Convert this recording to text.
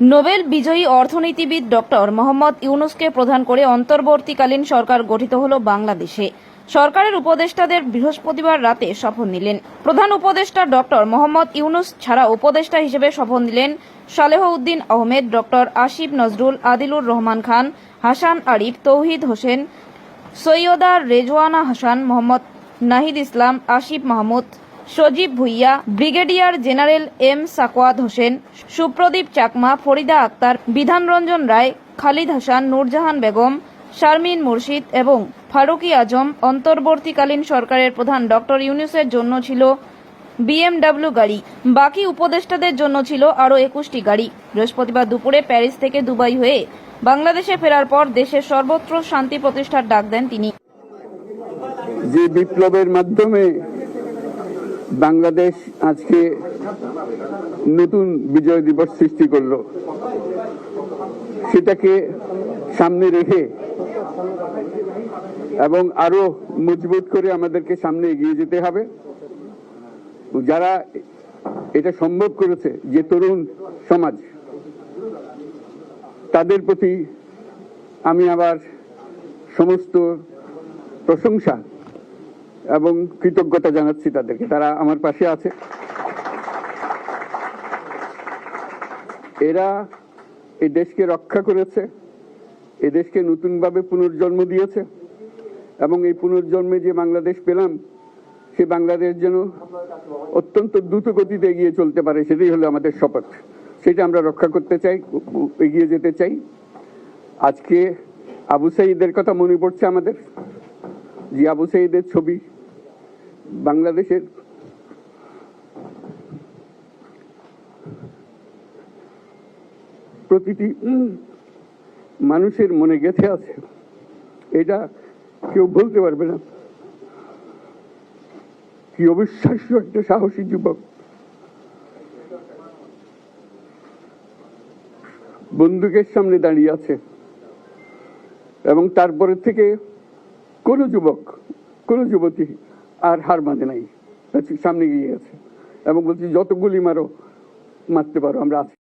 Nobel বিজয়ী অর্থনীতিবিদ doctor Mohammad ইউনুসকে প্রধান করে অন্তর্বর্তীকালীন সরকার গঠিত হল বাংলাদেশে। সরকারের উপদেষ্টাদের বৃহস্পতিবার রাতে শপথ নিলেন। প্রধান উপদেষ্টা ডক্টর মোহাম্মদ ইউনুস ছাড়া উপদেষ্টা হিসেবে শপথ নিলেন Saleh Uddin Ahmed, doctor Asif Nazrul, Adilur Rahman Khan, Hasan Arif, Touhid Hossain, Syeda Rizwana Hasan, Mohammad Nahid Islam, Asif Mahmud Sajib Bhuiyan, brigadier general M Sakhawat Hossain, Supradip Chakma, Farida Akhter, Bidhan Ranjan Roy, Khalid Hasan, Nurjahan Begum, Sharmin Murshid এবং ফারুকি আজম অন্তর্বর্তীকালীন সরকারের প্রধান doctor ইউনুসের জন্য ছিল BMW গাড়ি। বাকি উপদেষ্টাদের জন্য ছিল আরও একুশটি গাড়ি। বৃহস্পতিবার দুপুরে প্যারিস থেকে দুবাই হয়ে বাংলাদেশে ফেরার পর দেশের সর্বত্র শান্তি প্রতিষ্ঠার ডাক দেন তিনি। যে বিপ্লবের মাধ্যমে বাংলাদেশ আজকে নতুন বিজয় দিবস সৃষ্টি করল। সেটাকে সামনে রেখে এবং আরও মজবুত করে আমাদেরকে সামনে এগিয়ে যেতে হবে। যারা এটা সম্ভব করেছে, যে তরুণ সমাজ, তাদের প্রতি আমি আবার সমস্ত প্রশংসা এবং কৃতজ্ঞতা জানাচ্ছি তাদেরকে। তারা আমার পাশে আছে। এরা এই দেশকে রক্ষা করেছে, এই দেশকে নতুনভাবে পুনর্জন্ম দিয়েছে এবং এই পুনর্জন্মে যে বাংলাদেশ পেলাম, সে বাংলাদেশ যেন অত্যন্ত দ্রুত গতিতে এগিয়ে চলতে পারে, সেটাই হলো আমাদের শপথ। সেটা আমরা রক্ষা করতে চাই, এগিয়ে যেতে চাই। আজকে আবু সাইদের কথা মনে পড়ছে আমাদের, যে আবু সাইদের ছবি বাংলাদেশের প্রতিটি মানুষের মনে গেঁথে আছে। এটা কেউ বলতে পারবে না। কি অবিশ্বাস্য একটা সাহসী যুবক। বন্দুকের সামনে দাঁড়িয়ে আছে এবং তারপরে থেকে কোনো যুবক, কোনো যুবতী আর হার মানে নাই। সামনে গিয়ে আছে এবং বলছি যত গুলি মারো, মারতে পারো, আমরা আছি।